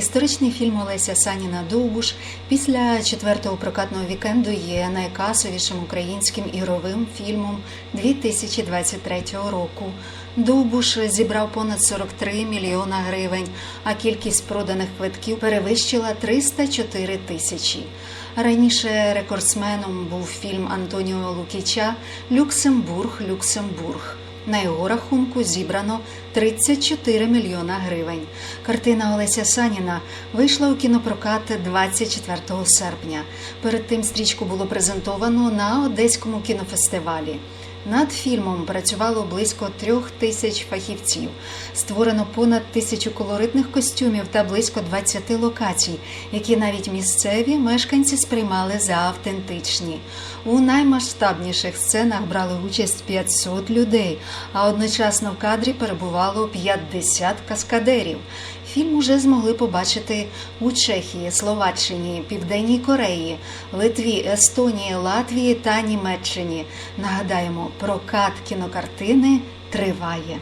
Історичний фільм Олеся Саніна Довбуш після четвертого прокатного вікенду є найкасовішим українським ігровим фільмом 2023 року. Довбуш зібрав понад 43 мільйона гривень, а кількість проданих квитків перевищила 304 тисячі. Раніше рекордсменом був фільм Антоніо Лукіча Люксембург, Люксембург. На його рахунку зібрано 34 мільйона гривень. Картина Олеся Саніна вийшла у кінопрокат 24 серпня. Перед тим стрічку було презентовано на Одеському кінофестивалі. Над фільмом працювало близько трьох тисяч фахівців. Створено понад тисячу колоритних костюмів та близько 20 локацій, які навіть місцеві мешканці сприймали за автентичні. У наймасштабніших сценах брали участь 500 людей, а одночасно в кадрі перебувало 50 каскадерів. Фільм уже змогли побачити у Чехії, Словаччині, Південній Кореї, Литві, Естонії, Латвії та Німеччині. Нагадаємо, прокат кінокартини триває.